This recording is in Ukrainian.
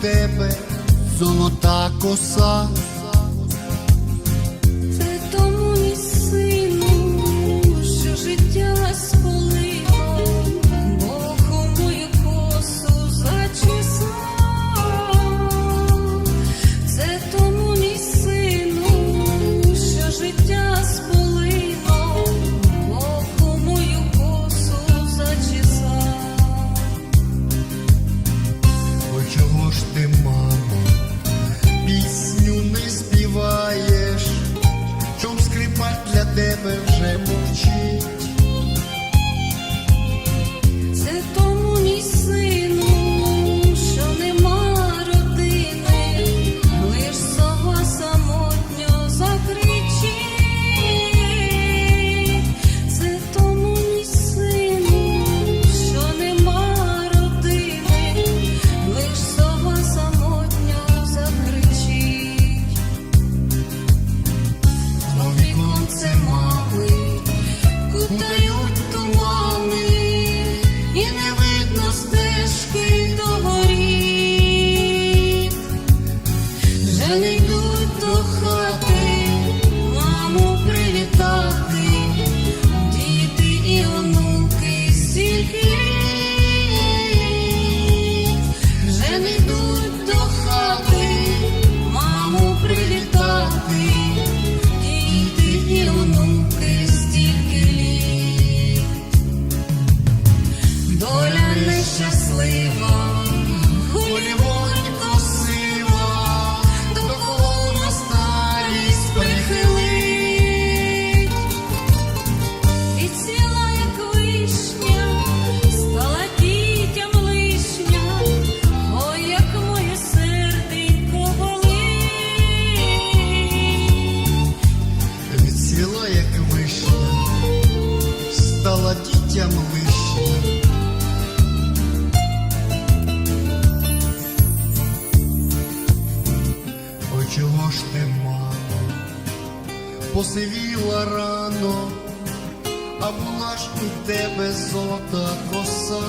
тебе золота коса. На стежки. щаслива, голівонько сива, до кого на старість прихилить. Ціла, як вишня, стала дітям лишня, о, як моє серденько болить. Відсіла, як вишня, стала дітям лишня. посивіла рано, а була ж у тебе зота коса.